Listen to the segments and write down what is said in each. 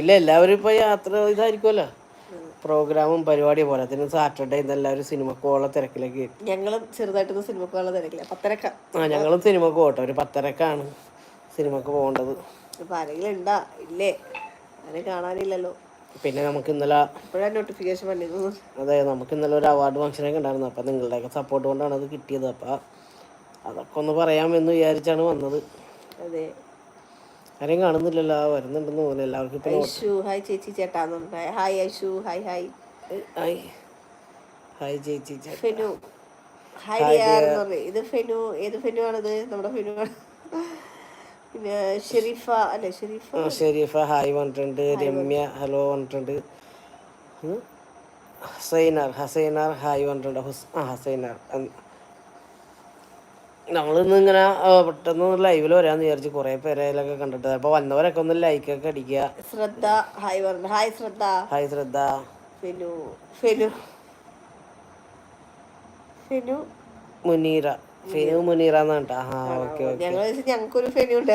ഇല്ല എല്ലാവരും ഇപ്പൊ യാത്ര ഇതായിരിക്കുമല്ലോ പ്രോഗ്രാമും പരിപാടി പോലെ. അതിന് സാറ്റർഡേ ഇന്ന് എല്ലാവരും സിനിമക്ക് പോകാനുള്ള തിരക്കിലേക്ക്. ഞങ്ങളും ചെറുതായിട്ട് സിനിമക്ക് വെള്ളം തിരക്കില്ല പത്തരക്ക. ആ ഞങ്ങളും സിനിമക്ക് പോട്ടെ. ഒരു പത്തരക്കാണ് സിനിമക്ക് പോകേണ്ടത്. ഇപ്പൊ ആരെങ്കിലും ഉണ്ടാ ഇല്ലേ? ആരെ കാണാനില്ലല്ലോ. പിന്നെ നമുക്ക് ഇന്നലെ ഇപ്പോഴാണ് നോട്ടിഫിക്കേഷൻ അതെ നമുക്ക് ഇന്നലെ ഒരു അവാർഡ് ഫംഗ്ഷനൊക്കെ ഉണ്ടായിരുന്നു. അപ്പം നിങ്ങളുടെ സപ്പോർട്ട് കൊണ്ടാണ് അത് കിട്ടിയത്. അപ്പം അതൊക്കെ ഒന്ന് പറയാമെന്ന് വിചാരിച്ചാണ് വന്നത്. അതെ. ആരെയും കാണുന്നില്ലല്ലോ വരുന്നുണ്ടെന്ന് തോന്നുന്നു. എല്ലാവർക്കും ഇപ്പം ഐഷു ഹായ് ചേച്ചി ചേട്ടാന്ന് hi Aishu hi hi. Hi. Hi ചേച്ചി ഫെനു. ഹായ് ഡിയാർ എന്ന് ഇത് ഫെനു ഏത് ഫെനു ആണിത്? നമ്മുടെ ഫെനു ആണ്. പിന്നെ ഷെരീഫ അല്ലെ ഷെരീഫ? ഷെരീഫ ഹായ് പറഞ്ഞിട്ടുണ്ട്. രമ്യ ഹലോ പറഞ്ഞിട്ടുണ്ട്. ഹസൈനാർ ഹസൈനാർ ഹായ് പറഞ്ഞിട്ടുണ്ട്. ഹുസ് ആ ഹസൈനാർ. നമ്മളിന്ന് ഇങ്ങനെ പെട്ടെന്ന് ലൈവിൽ വരാന്ന് വിചാരിച്ചു കുറേ പേരെയൊക്കെ കണ്ടിട്ട്. അപ്പോൾ വന്നവരൊക്കെ ഒന്ന് ലൈക്ക് ഒക്കെ അടിക്കുക. ശ്രദ്ധ. ഹായ് പറഞ്ഞു ഹായ് ശ്രദ്ധ. ഹായ് ശ്രദ്ധ. ഫെനു ഫെനു ഫെനു മുനീറ. ഫെനു മുനീറ എന്നാണ് ആ ഓക്കെ ഓക്കെ ഞങ്ങൾ ഞങ്ങൾക്കൊരു ഫെനു ഉണ്ട്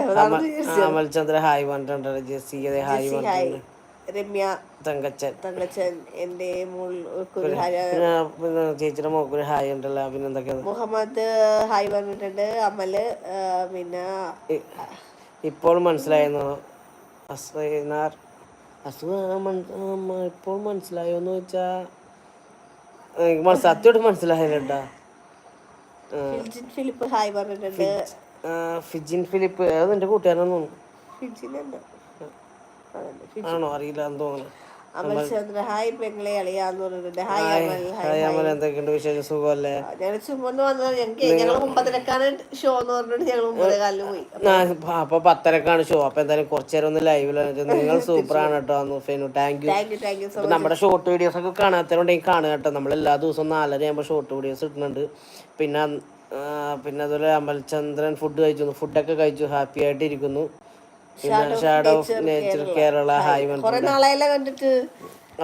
അമൽചന്ദ്ര ഹായ് പറഞ്ഞിട്ടുണ്ട് ജെസ്സി ഹായ് പറഞ്ഞിട്ടുണ്ട് രമ്യ തങ്കച്ചൻ. തങ്കച്ചൻ എന്റെ ഹായ് പിന്നെ ചേച്ചിയുടെ മോക്കൊരു ഹായ് ഉണ്ടല്ലോ പിന്നെ എന്തൊക്കെയാണ് മുഹമ്മദ് ഹായ് പറഞ്ഞിട്ടുണ്ട് അമൽ ആ, പിന്നെ ഇപ്പോൾ മനസ്സിലായെന്നോ? അസ്വൈനാർ. അസുഖം ഇപ്പോൾ മനസ്സിലായോ എന്ന് വെച്ചാ എനിക്ക് മനസ്സ് സത്യമായിട്ട് മനസ്സിലായില്ല കേട്ടാ ഫിൽജിൻ ഫിലിപ്പ് ഹായ് പറഞ്ഞിട്ടുണ്ട്. ഫിജിൻ ഫിലിപ്പ് അത് നിന്റെ കൂട്ടുകാരനെന്ന് തോന്നുന്നു. ഫിജിൻ എന്താ. ആണോ? അറിയില്ല എന്ന് തോന്നുന്നു അമൽ ചന്ദ്ര ഹായ് പെങ്ങളെ അളിയാന്ന് പറഞ്ഞിട്ടുണ്ട് hi Amal hi hi Amal എന്തൊക്കെയുണ്ട് വിശേഷം? സുഖമല്ലേ? ഞങ്ങൾ ചുമ്മാ ഒന്ന് വന്നത് ഞങ്ങൾക്ക് ഞങ്ങൾ ഷോ എന്ന് പറഞ്ഞിട്ട് ഞങ്ങൾ പോയി. അപ്പൊ- പത്തരക്കാണ് ഷോ അപ്പൊ എന്തായാലും കുറച്ചു നേരം ഒന്ന് ലൈവിൽ നിങ്ങൾ സൂപ്പറാണ് കേട്ടോ താങ്ക് യു താങ്ക് യു നമ്മുടെ ഷോർട്ട് വീഡിയോസ് ഒക്കെ കാണാത്തവരുണ്ടെങ്കിൽ കാണുക കേട്ടോ. നമ്മൾ എല്ലാ ദിവസവും നാലര ആകുമ്പോൾ ഷോർട്ട് വീഡിയോസ് ഇടുന്നുണ്ട്. പിന്നെ പിന്നെ അതുപോലെ അമൽചന്ദ്രൻ ഫുഡ് കഴിച്ചു. ഫുഡൊക്കെ കഴിച്ചു. ഹാപ്പി ആയിട്ട് ഇരിക്കുന്നു shadow of nature Kerala hi കൊറേ നാളെയല്ലേ കണ്ടിട്ട്.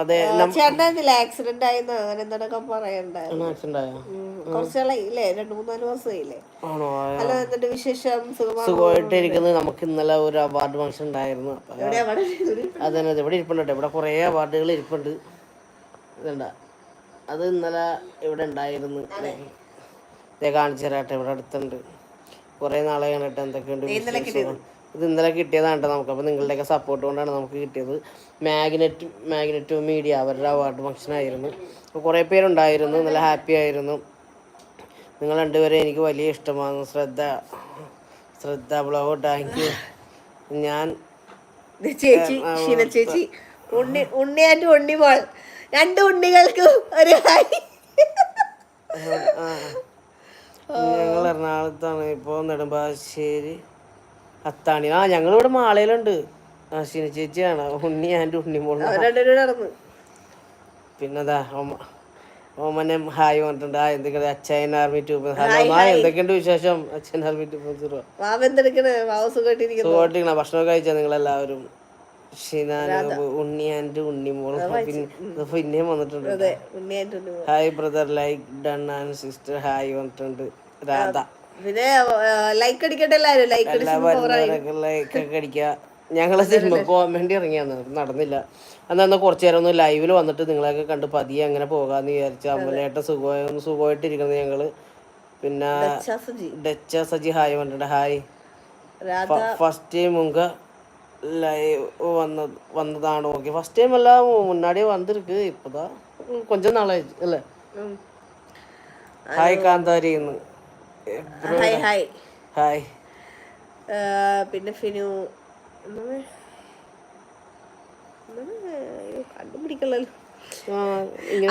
അതെ ചേട്ടനില്ല ആക്സിഡന്റ് ആയെന്ന്? അങ്ങനെ എന്തൊക്കെ പറയണ്ടായിരുന്നു. ആക്സിഡന്റ് കുറച്ചാളായി ഇല്ലേ രണ്ടു മൂന്നാൽ മാസമായില്ലേ? ആണോ? ആ, ഹലോ എന്തുണ്ട് വിശേഷം? സുഖമാണ്? സുഖമായിട്ട് ഇരിക്കുന്നത് നമുക്ക് ഇന്നലെ ഒരു അവാർഡ് ഫംഗ്ഷൻ ഉണ്ടായിരുന്നു അതന്നെ ഇവിടെ ഇരിപ്പുണ്ട് ഇവിടെ കുറേ അവാർഡുകൾ ഇരിപ്പുണ്ട്. ഇതുണ്ട. അത് ഇന്നലെ ഇവിടെ ഉണ്ടായിരുന്നു. കാണിച്ചു തരാട്ടെ ഇവിടെ അടുത്തുണ്ട്. കുറേ നാളെ കണ്ടിട്ട് എന്തൊക്കെയുണ്ട്. ഇത് ഇന്നലെ കിട്ടിയതാണ് കേട്ടോ നമുക്ക്. അപ്പോൾ നിങ്ങളുടെയൊക്കെ സപ്പോർട്ട് കൊണ്ടാണ് നമുക്ക് കിട്ടിയത്. മാഗ്നറ്റ് മാഗ്നറ്റ് മീഡിയ അവരുടെ അവാർഡ് ഫംഗ്ഷൻ ആയിരുന്നു. അപ്പോൾ കുറേ പേരുണ്ടായിരുന്നു. നല്ല ഹാപ്പി ആയിരുന്നു. നിങ്ങൾ രണ്ടുപേരെ എനിക്ക് വലിയ ഇഷ്ടമാണ്. ശ്രദ്ധ ശ്രദ്ധ ബ്ലോ താങ്ക് യു ഞാൻ ചേച്ചി ചേച്ചി. ഉണ്ണി ഉണ്ണിയായിട്ട് ഉണ്ണിമോൾ രണ്ട് ഉണ്ണികൾക്ക് ഒരു ഹായ്. ഞങ്ങൾ എറണാകുളത്താണ്. ഇപ്പോൾ നെടുമ്പാശ്ശേരി. അത്താണി. ആ ഞങ്ങളിവിടെ മാളയിലുണ്ട്. ആ ശിന ചേച്ചിയാണ്. ഉണ്ണി ആൻഡ് ഉണ്ണിമോൾ പിന്നെതാ ഓമ ഓമനെ ഹായ് പറഞ്ഞിട്ടുണ്ട്. ആ എന്തൊക്കെ അച്ഛൻ ആർമി ട്യൂബ് ഹലോ ആ എന്തൊക്കെയുണ്ട് വിശേഷം? അച്ഛൻ ആർമി ട്യൂബ് സീറോ സുഖമായിട്ടിരിക്കണം ഭക്ഷണമൊക്കെ കഴിച്ചാൽ നിങ്ങളെല്ലാവരും? ഉണ്ണി ആൻഡ് ഉണ്ണിമോൾ പിന്നെയും വന്നിട്ടുണ്ട്. Hi brother like done and sister. Hi പറഞ്ഞിട്ടുണ്ട് രാധ. പിന്നെ ലൈക്ക് അടിക്കട്ടെ എല്ലാരും ലൈക്ക് ഞങ്ങളെ സിനിമ പോകാൻ വേണ്ടി ഇറങ്ങിയാണ്. നടന്നില്ല. അന്നന്ന് കുറച്ചു നേരം ഒന്ന് ലൈവിൽ വന്നിട്ട് നിങ്ങളെയൊക്കെ കണ്ട് പതിയെ അങ്ങനെ പോകാന്ന് വിചാരിച്ച അമ്മലേട്ട സുഖമായി സുഖമായിട്ടിരിക്കുന്നത് ഞങ്ങൾ. പിന്നെ ഡച്ച സജി. ഹായ് വന്നിട്ട് ഹായ്. ഫസ്റ്റ് ടൈം ഉങ്ക ലൈവ് വന്ന വന്നതാണ്. ഓക്കെ ഫസ്റ്റ് ടൈം എല്ലാം മുന്നാടി വന്നിരിക്ക്. ഇപ്പതാ കൊഞ്ചം നാളായി അല്ലേ? ഹായ് കാന്താരി ഹായ് ഹായ് ഹായ് പിന്നെ ഫിനു. കണ്ടുപിടിക്കണല്ലോ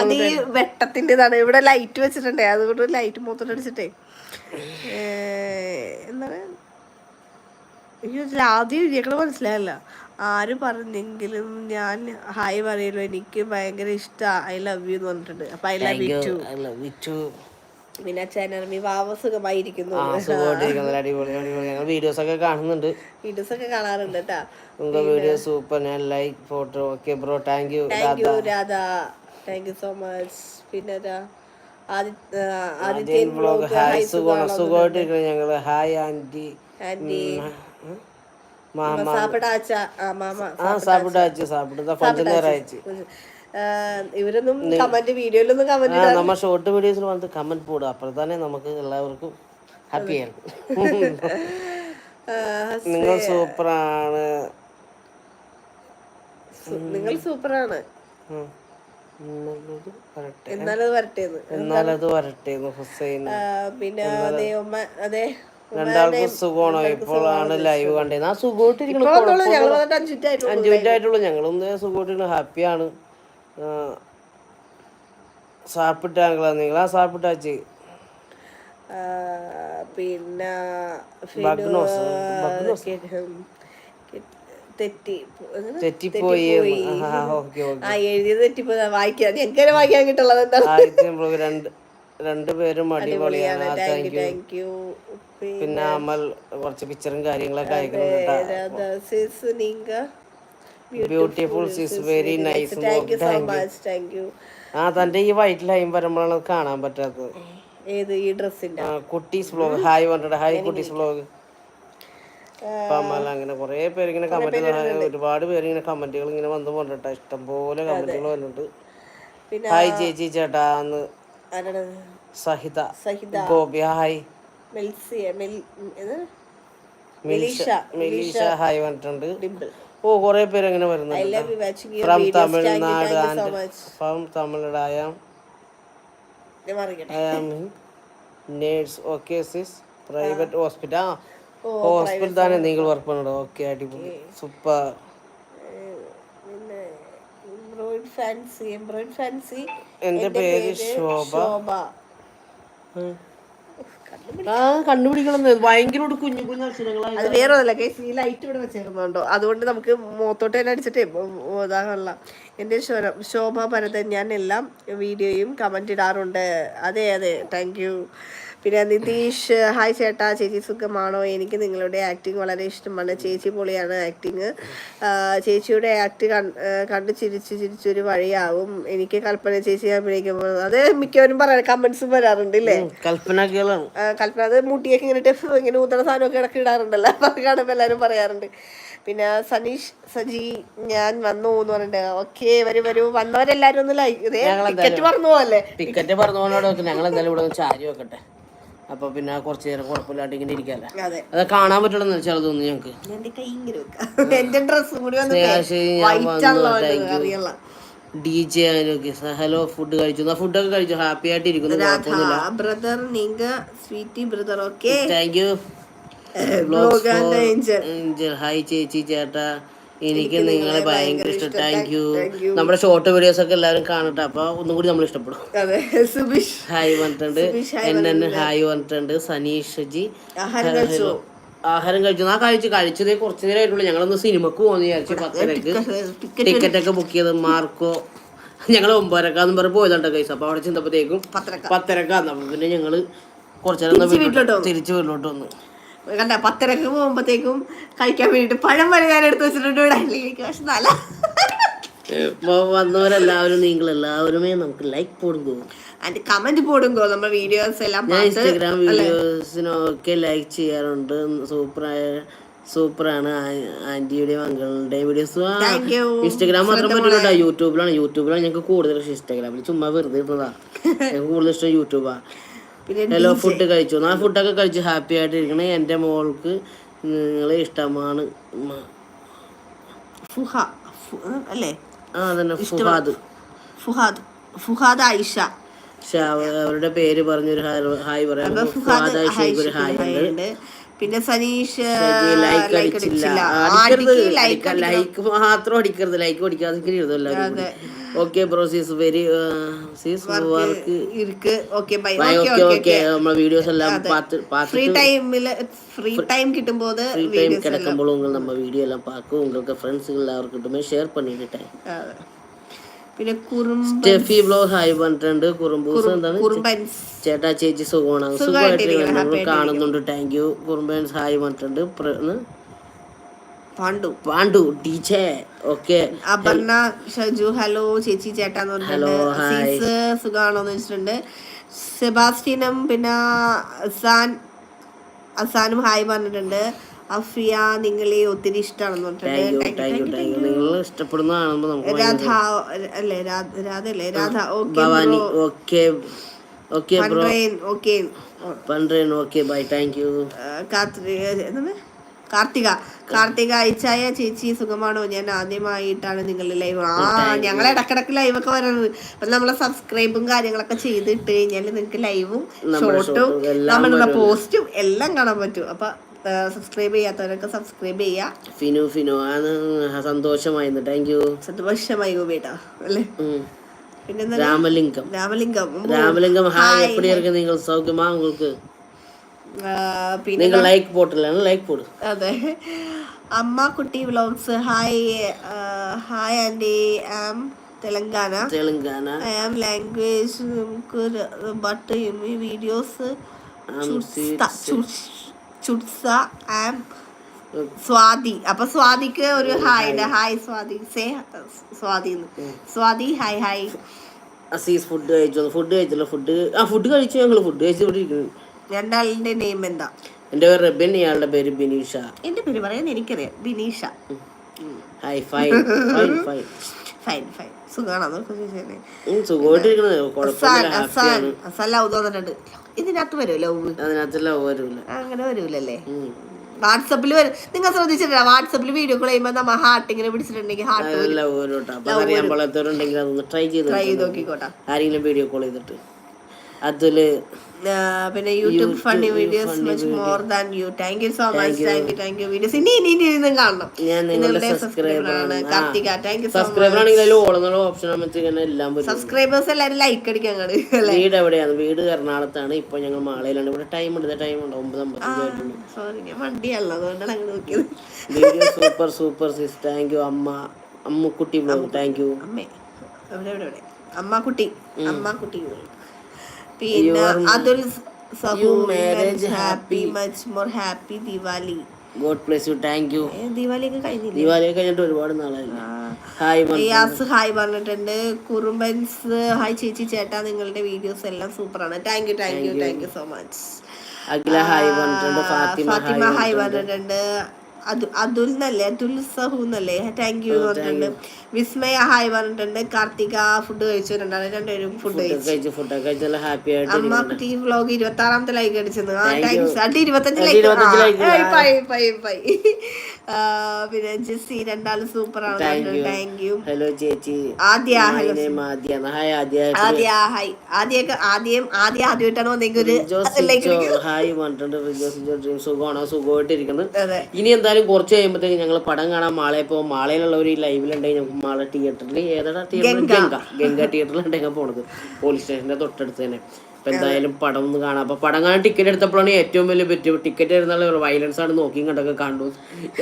അത് ഈ വെട്ടത്തിന്റെതാണ്. ഇവിടെ ലൈറ്റ് വെച്ചിട്ടുണ്ടേ. അതുകൊണ്ട് ലൈറ്റ് മൊത്തം അടിച്ചിട്ടേ. എന്താണ്? അയ്യോ ആദ്യം ഞങ്ങൾ മനസ്സിലായല്ല. ആര് പറഞ്ഞെങ്കിലും ഞാൻ ഹായ് പറയുമല്ലോ എനിക്ക് ഭയങ്കര ഇഷ്ട. ഐ ലവ് യു എന്ന് പറഞ്ഞിട്ടുണ്ട്. അപ്പൊ I love you too I love you too. ചേനർമി വാവ സുഖമായിരിക്കുന്നു. വീഡിയോസ് ഒക്കെ കാണുന്നുണ്ട്. വീഡിയോസ് ഒക്കെ കാണാറുണ്ട് കേട്ടാ ഉങ്ക video super. Like photo okay bro thank you thank you Radha. Thank you so much പിന്നെ ആദിത്യൻ വ്ലോഗ് ഹായ് സുഖമാണ്? സുഖമായിട്ടിരിക്കണം ഞങ്ങൾ. ഹായ് ആന്റി ആന്റി മാമ. സാപ്പിടാച്ച മാമ ആ സാപ്പിട്ടാച്ചു സാപ്പിട്ട ഇവരൊന്നും കമന്റ് വീഡിയോയിലൊന്നും കമന്റ് ആ നമ്മ ഷോർട്ട് വീഡിയോസിൽ വന്നിട്ട് കമന്റ് പോടുക. അപ്പോൾ തന്നെ നമുക്ക് എല്ലാവർക്കും ഹാപ്പി ആയിരിക്കും നിങ്ങൾ സൂപ്പറാണ്. നിങ്ങൾ സൂപ്പറാണ്. എന്നാലത് വരട്ടെ. എന്നാലത് വരട്ടെ ഹുസൈൻ. പിന്നെ അതെ ഉമ്മ അതെ രണ്ടാൾക്കും സുഖമാണോ? ഇപ്പോഴാണ് ലൈവ് കണ്ടത്. ആ സുഖമായിട്ടിരിക്കണം ഞങ്ങൾ വന്നിട്ട് അഞ്ചു മിനിറ്റ് ആയിട്ടുള്ളൂ സുഖമായിട്ടിരിക്കണം ഹാപ്പിയാണ് നിങ്ങളാ സാപ്പിട്ടാച്ച് ആ, പിന്നെ തെറ്റി? തെറ്റിപ്പോയി ആ എഴുതിയത് തെറ്റിപ്പോയി വായിക്കാൻ വായിക്കാൻ കിട്ടുള്ളത് എന്താണ്? രണ്ടുപേരും അടിപൊളിയാണ്. താങ്ക് യു പിന്നെ അമൽ കുറച്ച് പിക്ചറും കാര്യങ്ങളൊക്കെ അയക്കുന്നുണ്ട് ബ്യൂട്ടിഫുൾ സിസ് വെരി നൈസ് ആ തന്റെ ഈ വൈറ്റ് ലൈൻ വരുമ്പോഴാണ് അത് കാണാൻ പറ്റാത്തത്. ഏത് ഈ ഡ്രസ്സിന്റെ? കുട്ടീസ് വ്ലോഗ് ഹായ് പറഞ്ഞിട്ട് ഹായ് കുട്ടീസ് അമൽ അങ്ങനെ കുറെ പേര് ഇങ്ങനെ കമന്റ് ഒരുപാട് പേര് ഇങ്ങനെ കമന്റുകൾ ഇങ്ങനെ വന്നു ഇഷ്ടം പോലെ കമന്റുകൾ വന്നിട്ടുണ്ട്. ഹായ് ചേച്ചി ചേട്ടാ എന്ന് ആരാണ്? സഹിത. സഹിത. ഗോപി ഹായ് മെൽസിയ മെൽ മെലീഷ. മെലീഷ മിലീഷ ഹായ് പറഞ്ഞിട്ടുണ്ട് ഡിംപിൾ ഓ കുറേ പേര് അങ്ങനെ വരുന്നുണ്ട് from Tamil Nadu and from Tamil Nadu I am I am nurse okay sis private hospital ആ. ഹോസ്പിറ്റൽ തന്നെ നിങ്ങൾ വർക്ക് പണോ ഓക്കെ അടിപൊളി. സൂപ്പർ എന്റെ എംബ്രോയിഡ് ഫാൻസി എംബ്രോയിഡ് ഫാൻസി എന്റെ പേര് ശോഭ. ശോഭ. ആ കുഞ്ഞു കുഞ്ഞു അത് ഈ ലൈറ്റ് ഇവിടെ അതുകൊണ്ട് നമുക്ക് മുഖത്തോട്ട് തന്നെ അടിച്ചിട്ടേ എന്റെ എന്റെ ശോഭ ഭരതൻ ഞാൻ എല്ലാം വീഡിയോയും കമന്റ് ഇടാറുണ്ട്. അതെ അതെ. താങ്ക് പിന്നെ നിതീഷ് ഹായ് ചേട്ടാ ചേച്ചി സുഖമാണോ? എനിക്ക് നിങ്ങളുടെ ആക്ടിങ് വളരെ ഇഷ്ടമാണ്. ചേച്ചി പൊളിയാണ് ആക്ടിങ് ചേച്ചിയുടെ ആക്ട് കണ്ട് ചിരിച്ച് ചിരിച്ചൊരു വഴിയാവും. എനിക്ക് കൽപ്പന ചേച്ചി അഭിനയിക്കുമ്പോൾ അത് മിക്കവരും പറയാറ് കമന്റ്സും വരാറുണ്ട് ഇല്ലേ? കൽപ്പന കൽപ്പന അത് മുട്ടിയൊക്കെ ഇങ്ങനെ ടെഫ് ഇങ്ങനെ ഊത്തണ സാധനമൊക്കെ ഇടയ്ക്ക് ഇടാറുണ്ടല്ലോ. അപ്പൊ അത് കാണുമ്പോൾ എല്ലാവരും പറയാറുണ്ട്. പിന്നെ സനീഷ് സജി ഞാൻ വന്നു എന്ന് പറഞ്ഞിട്ട് ഓക്കെ വരും വരൂ. വന്നവരെല്ലാരും ഒന്ന് ലൈക്ക് ടിക്കറ്റ് പറഞ്ഞു പോലെ ടിക്കറ്റ് പറഞ്ഞു പോലെ ഞങ്ങൾ എന്തായാലും ഇവിടെ ചാരി വെക്കട്ടെ. അപ്പൊ പിന്നെ കുറച്ച് നേരം കുഴപ്പമില്ലാണ്ട് ഇങ്ങനെ ഇരിക്കാല്ലേ? അതെ. കാണാൻ വെച്ചാൽ തോന്നുന്നു ഞങ്ങക്ക്. എന്റെ കൂടി ഡി ജെ ആയാലൊക്കെ ഹലോ ഫുഡ് കഴിച്ചു. ഫുഡൊക്കെ കഴിച്ചു? ഹാപ്പി ആയിട്ട് ഇരിക്കുന്നു ബ്രദർ നിങ്ങ sweety brother okay thank you hi ചേച്ചി ചേട്ടാ. എനിക്ക് നിങ്ങളെ ഭയങ്കര ഇഷ്ടം. താങ്ക് യു നമ്മുടെ ഷോർട്ട് വീഡിയോസ് ഒക്കെ എല്ലാവരും കാണട്ടെ. അപ്പൊ ഒന്നും കൂടി നമ്മൾ ഇഷ്ടപ്പെടും. ഹായ് പറഞ്ഞിട്ടുണ്ട് എന്നെ ഹായ് പറഞ്ഞിട്ടുണ്ട് സനീഷ് ജി ആഹാരം കഴിച്ചു? കഴിച്ചു. ആ കഴിച്ചു. കഴിച്ചതേ കുറച്ചു നേരം ആയിട്ടുള്ളൂ. ഞങ്ങളൊന്ന് സിനിമക്ക് പോകുന്ന വിചാരിച്ചു. പത്തരക്ക്. ടിക്കറ്റ് ഒക്കെ ബുക്ക് ചെയ്ത് മാർക്കോ. ഞങ്ങൾ ഒമ്പതരക്കാന്ന് പറഞ്ഞ് പോയതുണ്ടോ കൈസ്. അപ്പൊ അവിടെ ചെന്നപ്പോഴത്തേക്കും പത്തരക്ക. പത്തരക്കാന്ന്. അപ്പൊ പിന്നെ ഞങ്ങൾ കുറച്ചു നേരം തിരിച്ചു വീട്ടിലോട്ട് വന്നു. കണ്ട പത്തരക്ക് പോകുമ്പോഴത്തേക്കും കഴിക്കാൻ വേണ്ടിട്ട് പഴം വരെ ഞാൻ എടുത്ത് വെച്ചിട്ടുണ്ട് ഇവിടെ. അല്ലെങ്കിൽ വിഷമല്ല ഇപ്പോൾ വന്നവരെല്ലാവരും നിങ്ങൾ എല്ലാവരുമേ നമുക്ക് ലൈക്ക് പോടുങ്കോ. അതിന്റെ കമന്റ് പോടുങ്കോ. നമ്മുടെ വീഡിയോസ് എല്ലാം ഞാൻ ഇൻസ്റ്റാഗ്രാം വീഡിയോസിനൊക്കെ ലൈക്ക് ചെയ്യാറുണ്ട്. സൂപ്പറായ സൂപ്പറാണ് ആന്റിയുടെയും അങ്കിളിന്റെയും വീഡിയോസ് ഇൻസ്റ്റാഗ്രാം മാത്രം പറ്റില്ല യൂട്യൂബിലാണ് യൂട്യൂബിലാണ് ഞങ്ങൾക്ക് കൂടുതൽ ഇഷ്ടം. ഇൻസ്റ്റാഗ്രാമിൽ ചുമ്മാ വെറുതെ ഇരുന്നതാ. ഞങ്ങൾക്ക് കൂടുതൽ ഇഷ്ടം യൂട്യൂബാണ് പിന്നെ ഹലോ ഫുഡ് കഴിച്ചു. ആ ഫുഡൊക്കെ കഴിച്ച് ഹാപ്പി ആയിട്ട് ഇരിക്കണേ എന്റെ മോൾക്ക് നിങ്ങളെ ഇഷ്ടമാണ്. ഫുഹ അല്ലേ? ആ അതന്നെ. ഫുഹാദ്. ഫുഹാദ്. ഫുഹാദ് ആയിഷ. അവരുടെ പേര് പറഞ്ഞൊരു ഹായ്- പറയാം ഫുഹാദ് ആയിഷ ഒരു ഹായ് ഉണ്ട്. പിന്നെ സനീഷ് ലൈക്ക് അടിച്ചില്ല. ലൈക്ക് ലൈക്ക് മാത്രം അടിക്കരുത്. ലൈക്ക് അടിക്കാതിരിക്കരുത് എല്ലാവരും okay bro sis very sis work ഇരിക്ക്. ഓക്കെ ബൈ ഓക്കെ ഓക്കെ നമ്മൾ വീഡിയോസ് എല്ലാം പാത്ത് പാത്ത് ഫ്രീ ടൈമിൽ ഫ്രീ ടൈം കിട്ടുമ്പോൾ ഫ്രീ ടൈം കിടക്കുമ്പോൾ നമ്മൾ വീഡിയോ എല്ലാം. പാക്കും. உங்களுக்கு ഫ്രണ്ട്സ് എല്ലാവർക്കും ഷെയർ பண்ணிட்டு പിന്നെ സ്റ്റെഫി ബ്ലോഗ് ഹൈ പറഞ്ഞിട്ടുണ്ട്. കുറുമ്പൂസ് എന്താണ്? ചേട്ടാ ചേച്ചി സുഖമാണ്. സുഖമായിട്ട് കാണുന്നുണ്ട്. താങ്ക് യു കുറുമ്പൻസ് ഹായ് പറഞ്ഞിട്ടുണ്ട്. എന്ന് Pandu. Pandu D okay Aparna Shaju hello ചേച്ചി ചേട്ടാന്ന് പറഞ്ഞിട്ടുണ്ട്. സുഖമാണോ സുഖാണോന്ന് വെച്ചിട്ടുണ്ട് സെബാസ്റ്റ്യനും പിന്നെ അസാൻ അസാനും ഹായ് പറഞ്ഞിട്ടുണ്ട്. അഫിയ നിങ്ങളെ ഒത്തിരി ഇഷ്ടമാണെന്ന് പറഞ്ഞിട്ടുണ്ട്. താങ്ക് യു താങ്ക് യു നിങ്ങൾ ഇഷ്ടപ്പെടുന്ന കാണുമ്പോൾ നമുക്ക് രാധ അല്ലേ രാധ അല്ലേ Radha okay Bhavani okay okay bro. Okay പണ്ട്രൻ okay bye thank you Karthika Karthika. Karthika അയച്ചായ ചേച്ചി സുഖമാണോ? ഞാൻ ആദ്യമായിട്ടാണ് നിങ്ങൾ ലൈവ് ആ ഞങ്ങൾ ഇടക്കിടക്ക് ലൈവ് ഒക്കെ വരുന്നത് അപ്പൊ നമ്മളെ സബ്സ്ക്രൈബും കാര്യങ്ങളൊക്കെ ചെയ്തിട്ട് കഴിഞ്ഞാൽ നിങ്ങൾക്ക് ലൈവും ഷോർട്ടും നമ്മളുടെ പോസ്റ്റും എല്ലാം കാണാൻ പറ്റും. അപ്പൊ സബ്സ്ക്രൈബ് ചെയ്യാത്തവരൊക്കെ സബ്സ്ക്രൈബ് ചെയ്യുക ഫിനു ഫിനു. ആണ് സന്തോഷമായി താങ്ക് യു സന്തോഷമായി ഗോപിട്ടോ അല്ലേ? പിന്നെ ഹായ് നിങ്ങൾ പിന്നെ നിങ്ങൾ ലൈക്ക് ലൈക്ക് പോട്. അതെ. അമ്മ കുട്ടി vlogs hi hi and I am Telangana. Telangana I am language നമുക്ക് ബട്ട് വീഡിയോസ് ചുട്സ ആം സ്വാതി. അപ്പൊ സ്വാതിക്ക് ഒരു ഹായ് ഉണ്ട് hi. Swathi. Say Swathi Swathi hi hi. Azeez food കഴിച്ചു. ഫുഡ് കഴിച്ചല്ലോ. ഫുഡ് ആ ഫുഡ് കഴിച്ചു ഞങ്ങൾ ഫുഡ് കഴിച്ചു രണ്ടാളിന്റെ നെയിം എന്താ? എന്റെ പേര് റബിൻ. ഇയാളുടെ പേര് ബിനീഷ. എന്റെ പേര് പറയാൻ എനിക്കറിയാം. Bineesha. Hi fine. Fine fine. Fine fine സുഖാണോ. അതൊക്കെ ചോദിച്ചേ സുഖമായിട്ടിരിക്കണത് അസാൻ കുഴപ്പമില്ല. അസാൻ ഹാപ്പിയാണ് അസാൻ ലവ് തോന്നിട്ടുണ്ട് ഇതിനകത്ത് വരുമോ ലവ് അതിനകത്തെല്ലാം വരില്ല അങ്ങനെ വരൂലല്ലേ? വാട്സപ്പിൽ വരും. നിങ്ങൾ ശ്രദ്ധിച്ചിട്ടില്ല വാട്സപ്പിൽ വീഡിയോ കോൾ ചെയ്യുമ്പോൾ നമ്മ ഹാർട്ട് ഇങ്ങനെ പിടിച്ചിട്ടുണ്ടെങ്കിൽ ഹാർട്ട് ട്രൈ ചെയ്ത്. നോക്കിക്കോട്ടെ. ആരെങ്കിലും വീഡിയോ കോൾ ചെയ്തിട്ട്. അതിൽ പിന്നെ YouTube funny videos much more than you thank you so much thank you thank you videos ഇനി ഇനി ഇനി കാണണം. ഞാൻ നിങ്ങളുടെ സബ്സ്ക്രൈബറാണ് കാർത്തിക താങ്ക് യു സബ്സ്ക്രൈബർ ആണെങ്കിൽ അതിൽ ഓളെന്നുള്ള ഓപ്ഷൻ ആകുമ്പോഴത്തേക്ക് എല്ലാം സബ്സ്ക്രൈബേഴ്സ് എല്ലാവരും ലൈക്ക് അടിക്കാൻ കാണും അല്ലേ? വീട് എവിടെയാണ്? വീട് എറണാകുളത്താണ്. ഇപ്പൊ ഞങ്ങൾ മാളയിലാണ് ഇവിടെ ടൈം ഉണ്ട്. ടൈം ഉണ്ട്. ഒമ്പത് അമ്പത്തഞ്ചായിട്ടുണ്ട് സോറി ഞാൻ വണ്ടിയാണല്ലോ അതുകൊണ്ടാണ് അങ്ങനെ നോക്കിയത്. Super super sis thank you അമ്മ. അമ്മുക്കുട്ടി ബ്ലോഗ് താങ്ക് യു അമ്മേ. എവിടെ എവിടെ അമ്മാക്കുട്ടി. അമ്മക്കുട്ടി പിന്നെ Athul happy much more happy Diwali god bless you thank you ഏ, ദിവാലി ഒക്കെ കഴിഞ്ഞില്ലേ? ദിവാലി കഴിഞ്ഞിട്ട് ഒരുപാട് നാളായില്ല? ഹായ് റിയാസ് ഹായ് പറഞ്ഞിട്ടുണ്ട്. കുറുമ്പൻസ് ഹായ് ചേച്ചി ചേട്ടാ നിങ്ങളുടെ വീഡിയോസ് എല്ലാം സൂപ്പറാണ്. Thank you thank you thank you so much Akhila hi പറഞ്ഞിട്ടുണ്ട്. ഫാത്തിമ ഫാത്തിമ ഹായ് പറഞ്ഞിട്ടുണ്ട്. അത് അതുൽ എന്നല്ലേ അതുൽ സഹു എന്നല്ലേ താങ്ക് യു പറഞ്ഞിട്ടുണ്ട്. വിസ്മയ ഹായ് പറഞ്ഞിട്ടുണ്ട്. കാർത്തിക ഫുഡ് കഴിച്ചിട്ടുണ്ടാണ്. രണ്ടുപേരും ഫുഡ് കഴിച്ചു. അമ്മ കുട്ടി വ്ലോഗ് ഇരുപത്തി ആറാമത്തെ ലൈക്ക് അടിച്ചത് ആ താങ്ക്സ് അടി ഇരുപത്തഞ്ച് ലൈക്ക്. പിന്നെ ജെസ്സി രണ്ടാളും സൂപ്പർ ആണ് താങ്ക് യു ഹലോ ചേച്ചി. ആദ്യ ഹലോ ആദ്യ ഹായ് ആദ്യ ആദ്യ ഹായ് ആദ്യമൊക്കെ ആദ്യം ആദ്യം ആദ്യമായിട്ടാണ് വന്നെങ്കിൽ ഒരു ഹായ് പറഞ്ഞിട്ടുണ്ട്. സുഖമാണോ? സുഖമായിട്ടിരിക്കുന്നത് അതെ. ഇനി എന്തായാലും കുറച്ച് കഴിയുമ്പോഴത്തേക്ക് ഞങ്ങൾ പടം കാണാൻ മാളെ പോകും മാളയിലുള്ള ഒരു ലൈവിലുണ്ടെങ്കിൽ ഞങ്ങൾക്ക് മാള തിയേറ്ററിൽ ഏതാ തിയേറ്റർ ഗംഗ. ഗംഗ. തിയേറ്ററിലുണ്ടെങ്കിൽ പോണത്. പോലീസ് സ്റ്റേഷന്റെ തൊട്ടടുത്ത് തന്നെ. അപ്പൊ എന്തായാലും പടം ഒന്ന് കാണാം. അപ്പൊ പടം കാണാൻ ടിക്കറ്റ് എടുത്തപ്പോഴാണ് ഏറ്റവും വലിയ പറ്റും ടിക്കറ്റ് ഇരുന്നുള്ള വയലൻസ് ആണ് നോക്കിയും കണ്ടൊക്കെ കണ്ടു.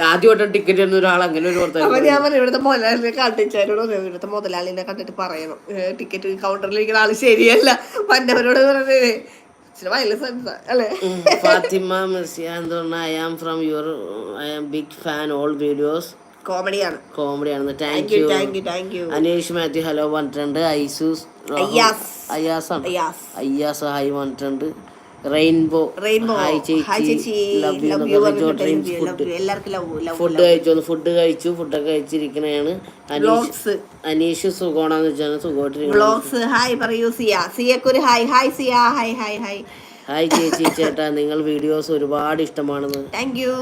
ആദ്യമായിട്ട് ടിക്കറ്റ് തരുന്ന ഒരാൾ അങ്ങനെ ഒരു വർത്തമാനം ഞാൻ പറഞ്ഞു ഇവിടുത്തെ മുതലാളിനെ പറഞ്ഞു, ഇവിടുത്തെ മുതലാളിനെ കണ്ടിട്ട് പറയണം. ടിക്കറ്റ് കൗണ്ടറിൽ ഇരിക്കുന്ന ആൾ ശരിയല്ല. വന്നവരോട് പറഞ്ഞേ ഫാത്തിമ മെസ്സിയ എന്തുകൊണ്ട് I am from your I am big fan all videos കോമഡിയാണ്. കോമഡിയാണ് thank you thank you thank you Aneesh Mathew hello പറഞ്ഞിട്ടുണ്ട്. ഐസൂസ് അയ്യാസ്. അയ്യാസ്. ഹായ് പറഞ്ഞിട്ടുണ്ട്. റെയിൻബോ റെയിൻബോ ഫുഡ് എല്ലാവർക്കും ലവ് ലവ് ഫുഡ് കഴിച്ചു ഫുഡ് കഴിച്ചു. ഫുഡൊക്കെ കഴിച്ചിരിക്കണയാണ് അനീഷ് അനീഷ് സുഖമാണെന്ന് വെച്ചാൽ വ്ളോഗ്സ് ഹായ് പറയൂ സിയ. സിയക്ക് ഒരു hi hi Siya. Hi hi hi hi ചേച്ചി ചേട്ടാ. നിങ്ങൾ വീഡിയോസ് ഒരുപാട് ഇഷ്ടമാണെന്ന്. Thank you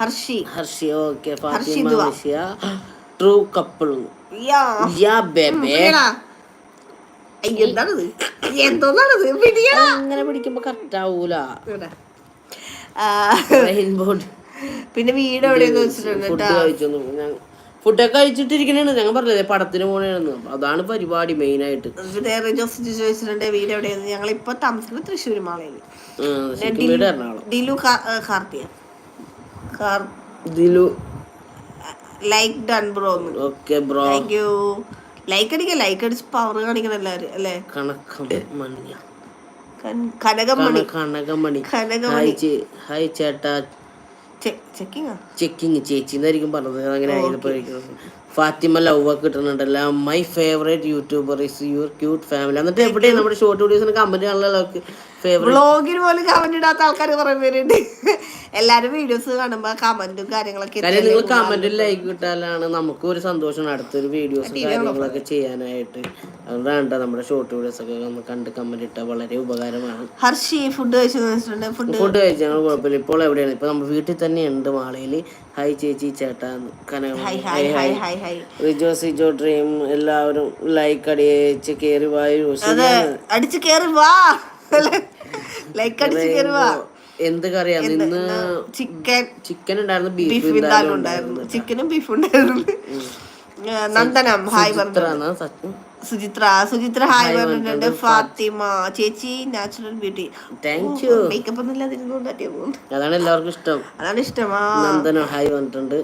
Harshi. Harshi okay Fathima Dua. True couple yeah. Yeah ബേബേ. എടാ. അയ്യോ എന്താണത്? എന്തോന്നാണത്? പിടിയാ അങ്ങനെ പിടിക്കുമ്പോ കറക്റ്റ് ആവൂല. ഇവിടെ. ആ, റെയിൻബോ പിന്നെ വീട് എവിടെയെന്ന് വെച്ചിട്ടുണ്ട് ഫുഡ് കഴിച്ചൊന്നും. ഫുഡൊക്കെ കഴിച്ചിട്ടിരിക്കണേണ്. ഞങ്ങൾ പറഞ്ഞില്ലേ പടത്തിന് പോണേന്ന് അതാണ് പരിപാടി മെയിൻ ആയിട്ട്. റിജോസ് ജിജു ചോദിച്ചിട്ടുണ്ട് വീട് എവിടെയെന്ന്? ഞങ്ങൾ ഇപ്പൊ താമസിക്കുന്നത് തൃശ്ശൂർ മാളയിൽ ഉം, ശരിക്കും വീട് എറണാകുളം. ഡിലു കാർത്തിയ car Dilu like done bro okay bro thank you like അടിക്കുക ലൈക്ക് അടിച്ച് പവർ കാണിക്കണം എല്ലാവരും അല്ലേ? കണക്കം മണി. കൻ- കനകമണി കനകമണി ഹായ് ചേട്ടാ. ചെക്കിങ് ചേച്ചി എന്നായിരിക്കും പറഞ്ഞത്? അങ്ങനെ ഫാത്തിമ ലവ് ഒക്കെ കിട്ടുന്നുണ്ടല്ലോ my favourite YouTuber is your cute family എന്നിട്ട് എവിടെയാണ് നമ്മുടെ ഷോർട്ട് വീഡിയോസിന് കമന്റ് കാണാനുള്ള വ്ളോഗിന് പോലും കമന്റ് ഇടാത്ത ആൾക്കാർ കുറെ പേരുണ്ട്. എല്ലാരും വീഡിയോസ് കാണുമ്പോ കമന്റും കാര്യങ്ങളൊക്കെ കാര്യം നിങ്ങൾ കമന്റും ലൈക്ക് കിട്ടാലാണ് നമുക്ക് ഒരു സന്തോഷമാണ് അടുത്തൊരു വീഡിയോസ് കാര്യങ്ങളൊക്കെ ചെയ്യാനായിട്ട്. അതുകൊണ്ടാണ് നമ്മുടെ ഷോർട്ട് വീഡിയോസ് ഒക്കെ ഒന്ന് കണ്ട് കമന്റ് ഇട്ടാൽ വളരെ ഉപകാരമാണ്. ഹർഷി ഫുഡ് കഴിച്ചു ഫുഡ് ഫുഡ് കഴിച്ചു ഞങ്ങൾ കുഴപ്പമില്ല. ഇപ്പോൾ എവിടെയാണ്? ഇപ്പൊ നമ്മൾ വീട്ടിൽ തന്നെ ഉണ്ട് മാളയിൽ. ഹൈ ചേച്ചി ചേട്ടാ റിജോ സിജോ ഡ്രീം എല്ലാവരും ലൈക്ക് അടിയേച്ച് കയറി വായു അടിച്ച് അടിച്ചു കേറി വാ. ലൈക്ക് അടിച്ച് കേറി വാ എന്ത് കറിയാണ് ഇന്ന് ചിക്കൻ. ചിക്കൻ ഉണ്ടായിരുന്നു ബീഫ് ഉണ്ടായിരുന്നു ചിക്കനും ബീഫും ഉണ്ടായിരുന്നു. നന്ദനം ഹായ് പറഞ്ഞു സുചിത്ര സുചിത്ര ഹായ് പറഞ്ഞിട്ടുണ്ട്. ഫാത്തിമ ചേച്ചി നാച്ചുറൽ ബ്യൂട്ടി. മേക്കപ്പ് ഒന്നും ഇല്ലാതിരുന്നോണ്ട് അതാണ് എല്ലാവർക്കും ഇഷ്ടം. അതാണ് ഇഷ്ടമാ നന്ദന ഹായ് പറഞ്ഞിട്ടുണ്ട്.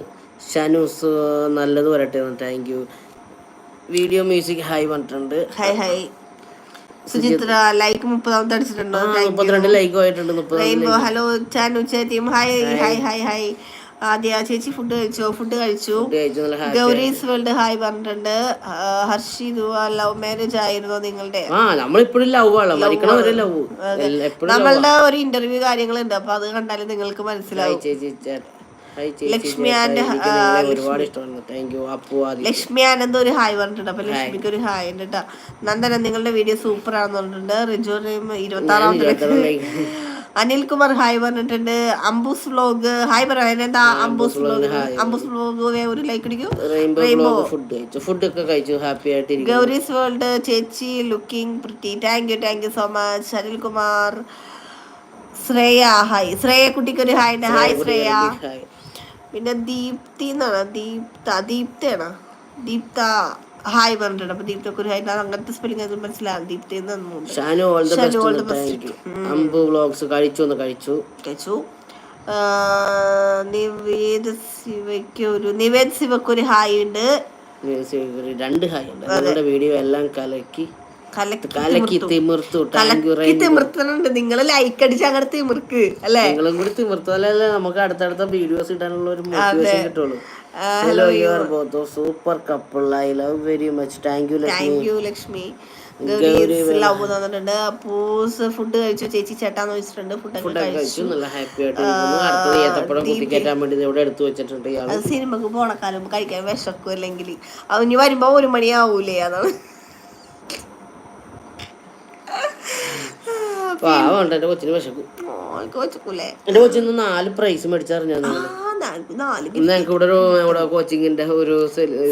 ഷനൂസ് നല്ലത് വരട്ടെ thank you video music hi പറഞ്ഞിട്ടുണ്ട്. Hi hi. സുചിത്ര ലൈക്ക് മുപ്പതാമത്തെ അടിച്ചിട്ടുണ്ടോ? മുപ്പത്തിരണ്ട് ലൈക്ക് ആയിട്ടുണ്ട് rainbow hello Chanu hi hi hi hi Adya ചേച്ചി ഫുഡ് കഴിച്ചോ? ഫുഡ് കഴിച്ചു. ഗൗരീസ് വേൾഡ് ഹായ് പറഞ്ഞിട്ടുണ്ട്. ഹർഷി ലവ് മാരേജ് ആയിരുന്നോ നിങ്ങളുടെ. നമ്മളുടെ ഒരു ഇന്റർവ്യൂ കാര്യങ്ങളുണ്ട്. അപ്പൊ അത് കണ്ടാലും നിങ്ങൾക്ക് മനസ്സിലാവും. ലക്ഷ്മി നിങ്ങളെ ഒരുപാട് ഇഷ്ടമാണ്. താങ്ക് യു അപ്പു ലക്ഷ്മി ആനന്ദ് ഒരു ഹായ് പറഞ്ഞിട്ടുണ്ട്. അപ്പൊ ലക്ഷ്മിക്ക് ഒരു ഹായ് ഉണ്ട് കേട്ടോ നന്ദന നിങ്ങളുടെ വീഡിയോ സൂപ്പർ ആണെന്ന് പറഞ്ഞിട്ടുണ്ട്. റിജോ ഇരുപത്തി ആറാമത്തെ അനിൽ കുമാർ ഹായ് പറഞ്ഞിട്ടുണ്ട്. അംബുസ് വ്ലോഗ് ഹായ് പറയാൻ എന്താ അംബൂസ് വ്ലോഗ് അംബുസ് വ്ലോഗ് ഒരു ലൈക്ക് അടിക്കൂ. റെയിൻബോ ഫുഡ് കഴിച്ചു. ഫുഡ് ഒക്കെ കഴിച്ചു. ഹാപ്പി ആയിട്ട് ഗൗരീസ് വേൾഡ് ചേച്ചി looking pretty thank you thank you so much Anil Kumar Shreya hi Shreya കുട്ടിക്ക് ഒരു ഹായ് ഹായ്. ശ്രേയ പിന്നെ ദീപ്തി എന്നാണ് ദീപ്ത ദീപ്തയാണോ. ദീപ്ത ഹായ് പറഞ്ഞിട്ടുണ്ട്. അപ്പൊ ദീപ്ത കുരു ഹായ് അങ്ങനത്തെ സ്പെല്ലിംഗ് അത് മനസ്സിലാവും ദീപ്തി വ്ലോഗ്സ് കഴിച്ചു ഒന്ന് കഴിച്ചു. കഴിച്ചു. നിവേദ ശിവയ്ക്ക് ഒരു നിവേദ ശിവക്കൊരു ഹായ് ഉണ്ട്. രണ്ട് ഹായ് ഉണ്ട്. വീഡിയോ എല്ലാം കലക്കി കലക്കി തിമിർത്തു. തിമിർത്തുന്നുണ്ട്. നിങ്ങൾ ലൈക്ക് അടിച്ച് അങ്ങനെ തിമിർക്ക് അല്ലേ? നിങ്ങളും കൂടി തിമിർത്താലല്ലേ നമുക്ക് അടുത്തടുത്ത വീഡിയോസ് ഇടാനുള്ള ഒരു മോട്ടിവേഷൻ കിട്ടുള്ളൂ. Hello you are both super couple I love very much thank you Lakshmi thank you Lakshmi love തന്നിട്ടുണ്ട്. പൂസ് ഫുഡ് കഴിച്ചു ചേച്ചി ചേട്ടാന്ന് വെച്ചിട്ടുണ്ട്. ഫുഡ് കഴിച്ചു. നല്ല ഹാപ്പി ആയിട്ട് സിനിമക്ക് പോണക്കാലം കഴിക്കാൻ വിശക്കും അല്ലെങ്കിൽ അത് ഇനി വരുമ്പോ ഒരു മണിയാവൂലേ അതാണ്. പാവണ്ട് എന്റെ കൊച്ചിന് വിശക്കും ഓ, എനിക്ക് വെച്ചക്കൂലേ എന്റെ കൊച്ചിന് നാല് പ്രൈസ് മേടിച്ചറിഞ്ഞു ഇന്ന് ഞങ്ങൾക്ക് ഇവിടെ ഒരു കോച്ചിങ്ങിന്റെ ഒരു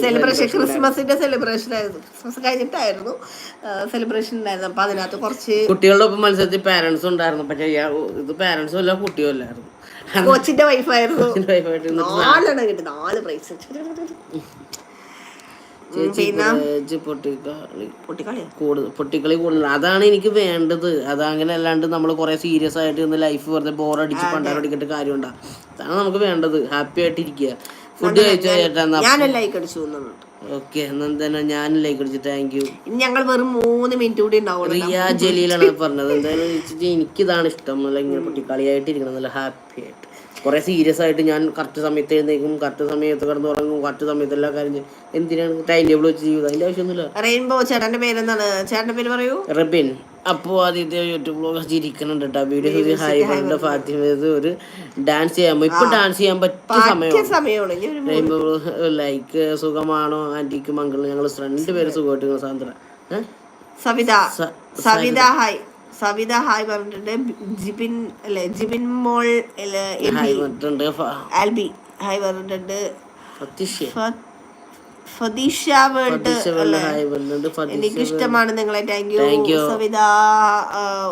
സെലിബ്രേഷൻ ക്രിസ്മസിന്റെ സെലിബ്രേഷൻ ആയിരുന്നു. ക്രിസ്മസ് കഴിഞ്ഞിട്ടായിരുന്നു സെലിബ്രേഷൻ ഉണ്ടായിരുന്നു അപ്പൊ അതിനകത്ത് കുറച്ച് കുട്ടികളുടെ ഒപ്പം മത്സരത്തിൽ പാരന്റ്സ് ഉണ്ടായിരുന്നു. പക്ഷെ ഇത് പാരന്റ്സും അല്ല കുട്ടിയും അല്ലായിരുന്നു. കോച്ചിന്റെ വൈഫായിരുന്നു നാലെണ്ണം കിട്ടി നാല് പ്രൈസ് ചേച്ചി പൊട്ടിക്കളി പൊട്ടിക്കളിയാ കൂടുതൽ പൊട്ടിക്കളി കൂടുതൽ. അതാണ് എനിക്ക് വേണ്ടത്. അത് അങ്ങനെ അല്ലാണ്ട് നമ്മൾ കുറെ സീരിയസ് ആയിട്ട് ഇന്ന് ലൈഫ് വെറുതെ ബോറടിച്ച് പണ്ടാരടിക്കട്ട് കാര്യമുണ്ടാ. അതാണ് നമുക്ക് വേണ്ടത്. ഹാപ്പി ആയിട്ടിരിക്കുക ഫുഡ് കഴിച്ചോ ചേട്ടാ ഓക്കെ എന്നാൽ ഞാൻ ലൈക്ക് അടിച്ചു താങ്ക് യു ഞങ്ങൾ വെറും മൂന്ന് മിനിറ്റ് കൂടി റിയ ജലീലാണ് പറഞ്ഞത്. എന്തായാലും വെച്ചിട്ട് എനിക്കിതാണ് ഇഷ്ടം. നല്ല ഇങ്ങനെ പൊട്ടിക്കളിയായിട്ട് ഇരിക്കണം നല്ല ഹാപ്പി ആയിട്ട്. കുറെ സീരിയസ് ആയിട്ട് ഞാൻ കറക്റ്റ് സമയത്ത് എഴുന്നേക്കും കറക്റ്റ് സമയത്ത് കിടന്ന് ഉറങ്ങും കറക്റ്റ് സമയത്ത് എല്ലാ കാര്യം. എന്തിനാണ് ടൈം ടേബിൾ വെച്ച് ചെയ്യുന്നത് അതിന്റെ ആവശ്യമൊന്നുമില്ല. റെയിൻബോ ചേട്ടന്റെ പേരെന്താണ്? ചേട്ടന്റെ പേര് പറയൂ. റബിൻ. അപ്പോൾ ആദ്യത്തെ യൂട്യൂബ് ബ്ലോഗ് ചിരിക്കുന്നുണ്ട് കേട്ടോ വീഡിയോ ഹായ് പണ്ട് ഫാത്തിമത് ഒരു ഡാൻസ് ചെയ്യാൻ ഇപ്പൊ ഡാൻസ് ചെയ്യാൻ പറ്റിയ സമയം സമയമാണ്. റെയിൻബോ ലൈക്ക് സുഖമാണോ? ആന്റിക്ക് മംഗളും ഞങ്ങൾ രണ്ടുപേരും സുഖമായിട്ട് സാന്ദ്ര സവിത. സവിത ഹായ് സവിത ഹായ് പറഞ്ഞിട്ടുണ്ട്. ജിബിൻ അല്ലെ? ജിബിൻ മോൾ ആൽബി. ഹായ് പറഞ്ഞിട്ടുണ്ട്. ഫതീഷ വേൾഡ് എനിക്ക് ഇഷ്ടമാണ് നിങ്ങളെ. Thank you Savitha.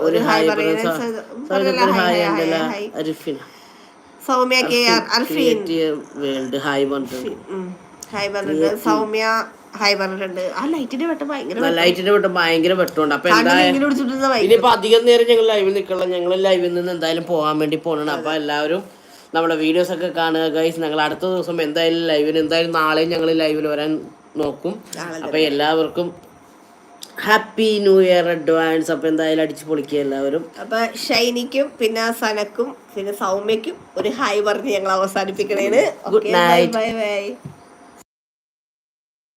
ഒരു ഹായ് പറയുന്നത് Soumya K R Arfeen. World. Hi പറഞ്ഞിട്ടുണ്ട്. ഉം. ഹായ് പറഞ്ഞിട്ടുണ്ട്. സൗമ്യ ഹായ് പറഞ്ഞിട്ടുണ്ട് ആ ലൈറ്റിന്റെ വെട്ടം ഭയങ്കര ലൈറ്റിന്റെ വിട്ട് ഭയങ്കര വെട്ടമുണ്ട്. അപ്പൊ എന്താ കണ്ണിൽ ഇങ്ങനെ പിടിച്ചിട്ടുള്ള ഭയങ്കര ഇനിയിപ്പോ അധികം നേരം ഞങ്ങൾ ലൈവിൽ നിൽക്കണം ഞങ്ങൾ ലൈവിൽ നിന്ന് എന്തായാലും പോകാൻ വേണ്ടി പോകണം അപ്പൊ എല്ലാവരും നമ്മുടെ വീഡിയോസ് ഒക്കെ കാണുക. ഗൈസ് ഞങ്ങൾ അടുത്ത ദിവസം എന്തായാലും ലൈവിൽ എന്തായാലും നാളെയും ഞങ്ങൾ ലൈവിൽ വരാൻ നോക്കും. അപ്പൊ എല്ലാവർക്കും ഹാപ്പി ന്യൂ ഇയർ അഡ്വാൻസ് അപ്പൊ എന്തായാലും അടിച്ചു പൊളിക്കുക എല്ലാവരും. അപ്പൊ ഷൈനിക്കും പിന്നെ സനക്കും പിന്നെ സൗമ്യക്കും ഒരു ഹായ് പറഞ്ഞ് ഞങ്ങൾ അവസാനിപ്പിക്കണേന് ഗുഡ് നൈറ്റ് ബൈ ബൈ